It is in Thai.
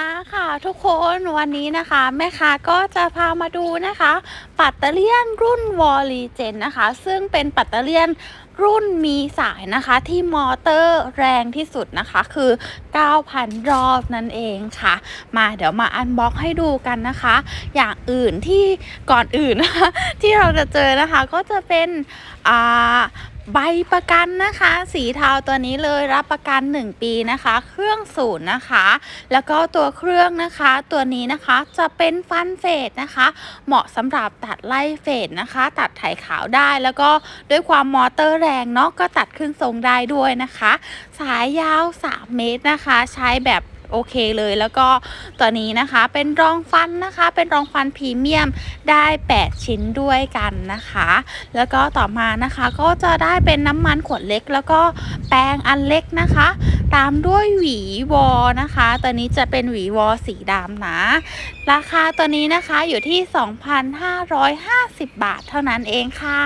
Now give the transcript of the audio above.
มาค่ะ ทุกคนวันนี้นะคะ แม่ค้าก็จะพามาดูนะคะ ปัตเตอร์เลียนรุ่นวอลลีเจนนะคะ ซึ่งเป็นปัตเตอร์เลียนรุ่นมีสายนะคะที่มอเตอร์แรงที่สุดนะคะคือ 9,000 รอบนั่นเองค่ะ มาเดี๋ยวมาอันบ็อกให้ดูกันนะคะ อย่างอื่นที่ก่อนอื่นนะคะที่เราจะเจอนะคะก็จะเป็นอ่า ใบประกันนะคะ สีเทาตัวนี้เลยรับประกัน 1 ปีนะคะ เครื่องศูนย์นะคะ แล้วก็ตัวเครื่องนะคะ ตัวนี้นะคะจะเป็นฟันเฟดนะคะ เหมาะสำหรับตัดไล่เฟดนะคะ ตัดไถขาวได้แล้วก็ด้วยความมอเตอร์แรงเนาะก็ตัดขึ้นทรงได้ด้วยนะคะ สายยาว 3 เมตรนะคะ ใช้แบบ โอเคเลย แล้วก็ตัวนี้นะคะเป็นรองฟันนะคะ เป็นรองฟันพรีเมียมได้ 8 ชิ้นด้วยกันนะคะ แล้วก็ต่อมานะคะก็จะได้เป็นน้ำมันขวดเล็ก แล้วก็แปรงอันเล็กนะคะ ตามด้วยหวีวอนะคะ ตัวนี้จะเป็นหวีวอสีดำนะ ราคาตัวนี้นะคะอยู่ที่ 2,550 บาทเท่านั้นเองค่ะ